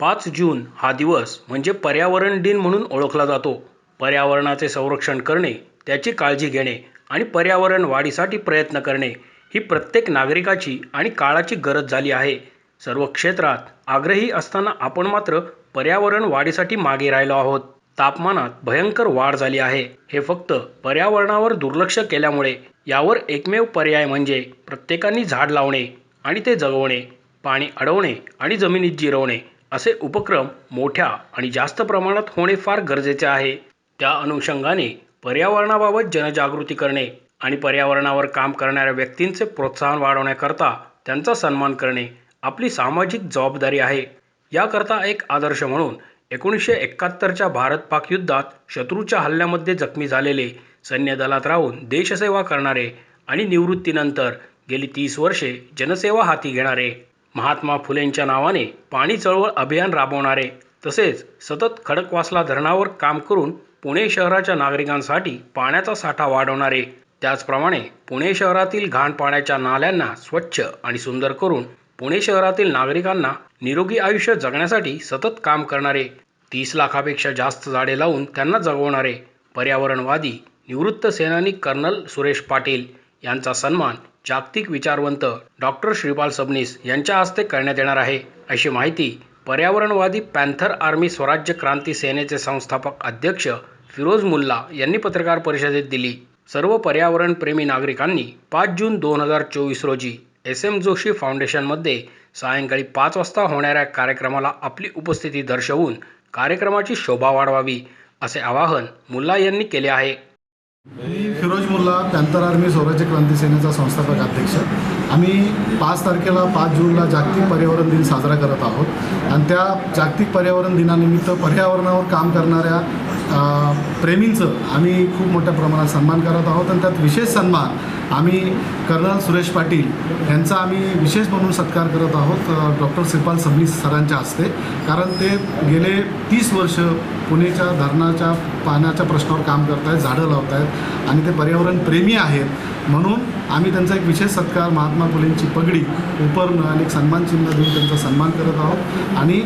पाच जून हा दिवस म्हणजे पर्यावरण दिन म्हणून ओळखला जातो. पर्यावरणाचे संरक्षण करणे त्याची काळजी घेणे आणि पर्यावरण वाढीसाठी प्रयत्न करणे ही प्रत्येक नागरिकाची आणि काळाची गरज झाली आहे. सर्व क्षेत्रात आग्रही असताना आपण मात्र पर्यावरण वाढीसाठी मागे राहिलो आहोत. तापमानात भयंकर वाढ झाली आहे. हे फक्त पर्यावरणावर दुर्लक्ष केल्यामुळे यावर एकमेव पर्याय म्हणजे प्रत्येकाने झाड लावणे आणि ते जगवणे पाणी अडवणे आणि जमिनीत जिरवणे. असे उपक्रम मोठ्या आणि जास्त प्रमाणात होणे फार गरजेचे आहे. त्या अनुषंगाने पर्यावरणाबाबत जनजागृती करणे आणि पर्यावरणावर काम करणाऱ्या व्यक्तींचे प्रोत्साहन वाढवण्याकरता त्यांचा सन्मान करणे आपली सामाजिक जबाबदारी आहे. याकरता एक आदर्श म्हणून एकोणीसशे एकाहत्तरच्या भारत पाक युद्धात शत्रूच्या हल्ल्यामध्ये जखमी झालेले सैन्य दलात राहून देशसेवा करणारे आणि निवृत्तीनंतर गेली तीस वर्षे जनसेवा हाती घेणारे. महात्मा फुलेंच्या नावाने पाणी चळवळ अभियान राबवणारे तसेच सतत खडकवासला धरणावर काम करून पुणे शहराच्या नागरिकांसाठी पाण्याचा साठा वाढवणारे. त्याचप्रमाणे पुणे शहरातील घाण पाण्याच्या नाल्यांना स्वच्छ आणि सुंदर करून पुणे शहरातील नागरिकांना निरोगी आयुष्य जगण्यासाठी सतत काम करणारे. तीस लाखापेक्षा जास्त झाडे लावून त्यांना जगवणारे. पर्यावरणवादी निवृत्त सेनानी कर्नल सुरेश पाटील यांचा सन्मान जागतिक विचारवंत डॉक्टर श्रीपाल सबनीस यांच्या हस्ते करण्यात येणार आहे. अशी माहिती पर्यावरणवादी पॅन्थर आर्मी स्वराज्य क्रांती सेनेचे संस्थापक अध्यक्ष फिरोज मुल्ला यांनी पत्रकार परिषदेत दिली. सर्व पर्यावरणप्रेमी नागरिकांनी पाच जून दोन हजार चोवीस रोजी एस एम जोशी फाउंडेशनमध्ये सायंकाळी पाच वाजता होणाऱ्या कार्यक्रमाला आपली उपस्थिती दर्शवून कार्यक्रमाची शोभा वाढवावी असे आवाहन मुल्ला यांनी केले आहे. मी फिरोज मुल्ला पॅन्थर आर्मी स्वराज्य क्रांती सेनेचा संस्थापक अध्यक्ष. आम्ही पाच तारखेला पाच जूनला जागतिक पर्यावरण दिन साजरा करत आहोत. आणि त्या जागतिक पर्यावरण दिनानिमित्त पर्यावरणावर काम करणाऱ्या प्रेमींचं आम्ही खूप मोठ्या प्रमाणात सन्मान करत आहोत. आणि त्यात विशेष सन्मान आम्ही कर्नल सुरेश पाटील यांचा आम्ही विशेष म्हणून सत्कार करत आहोत डॉक्टर श्रीपाल सबनीस सरांच्या हस्ते. कारण ते गेले तीस वर्ष पुणेच्या धरणाच्या पाण्याच्या प्रश्नावर काम करत आहेत झाडं लावत आहेत आणि ते पर्यावरण प्रेमी आहेत. म्हणून आम्ही त्यांचा एक विशेष सत्कार महात्मा फुलेंची पगडी उपरणं आणि एक सन्मान चिन्ह देऊन त्यांचा सन्मान करत आहोत. आणि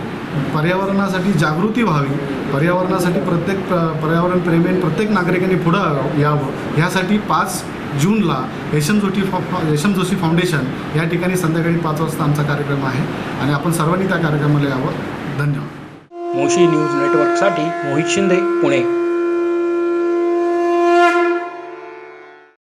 पर्यावरणासाठी जागृती व्हावी पर्यावरणासाठी प्रत्येक प- पर्यावरण प्रेमी प्रत्येक नागरिकांनी पुढं यावं ह्यासाठी पाच जूनला यशम जोशी फा यशम जोशी फाउंडेशन या ठिकाणी संध्याकाळी पाच वाजता आमचा कार्यक्रम आहे. आणि आपण सर्वांनी त्या कार्यक्रमाला यावं. धन्यवाद. मोशी न्यूज नेटवर्कसाठी मोहित शिंदे पुणे.